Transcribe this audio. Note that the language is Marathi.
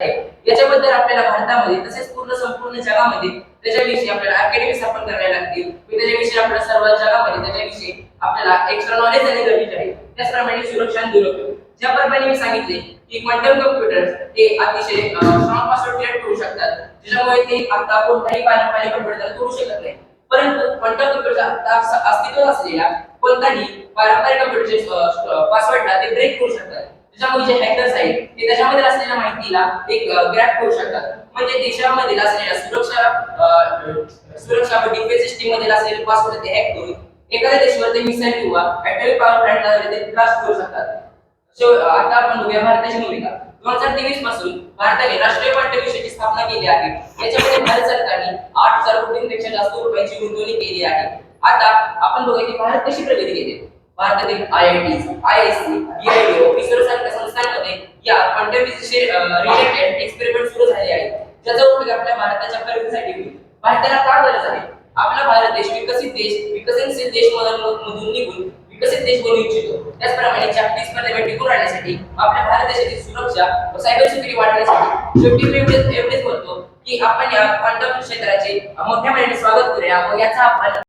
याच्याबद्दल आपल्याला भारतामध्ये तसेच पूर्ण संपूर्ण जगामध्ये त्याच्याविषयी आपल्याला अकॅडमी स्थापन करायला लागतील. त्याच्याविषयी आपल्याला सर्व जगामध्ये त्याच्याविषयी आपल्याला एक्स्ट्रा नॉलेज देणे गरजेचे आहे. त्याचप्रमाणे सुरक्षा आणि दुरुपयोग. ज्याप्रमाणे मी सांगितले की क्वांटम कम्प्युटर हे अतिशय स्ट्रॉंग पासवर्ड क्रिएट करू शकतात. ज्याच्यामुळे ते आता कोणताही पारंपरिक कम्प्युटर करू शकत नाही. परंतु क्वांटम कम्प्युटरचा आता अस्तित्व अस्तित्वात असलेला कोणताही पारंपरिक कम्प्युटरचे पासवर्डला ते ब्रेक करू शकतात. त्याच्यामुळे जे हॅकर्स आहेत ते त्याच्यामध्ये असलेल्या माहितीला एक ग्रॅप करू शकतात. म्हणजे देशामधील असलेल्या सुरक्षा सुरक्षा व डिफेन्स सिस्टीम मधील असलेले पासवर्ड ते हॅक करून एखाद्या देशावर ते मिसाईल किंवा ऍटॉमिक पॉवर प्लांटला ते ब्लास्ट करू शकतात. आता आपण बघूया भारताची भूमिका. दोन हजार तेवीसपासून भारताने राष्ट्रीय पाठ्यविषयाची स्थापना केली आहे. याच्यामध्ये भारत सरकारने आठ हजार कोटींपेक्षा जास्त रुपयांची गुंतवणूक केली आहे. आता आपण बघूया की भारत कशी प्रगती केली भारतातील I I T I S C डीआयडीओ ISRO सारख्या संस्थांमध्ये या क्वांटम फिजिक्सशी रिलेटेड एक्सपेरिमेंट सुरू झाले आहेत. ज्याचा उपयोग आपल्या भारताच्या प्रगतीसाठी होईल. भारताला का गरज आहे? आपला भारत देश विकसित देश विकसनशील देश मधून निघून विकसित देश बनू इच्छितो. त्याचप्रमाणे जागतिक स्पर्धेवर टिकून राहण्यासाठी आपल्या भारत देशाची सुरक्षा व सायबर सिक्युरिटी वाढवण्यासाठी शेवटी मी एवढेच एवढेच म्हणतो की आपण या क्वांटम क्षेत्राचे मोठ्या प्रमाणात स्वागत करूया व याचा आपण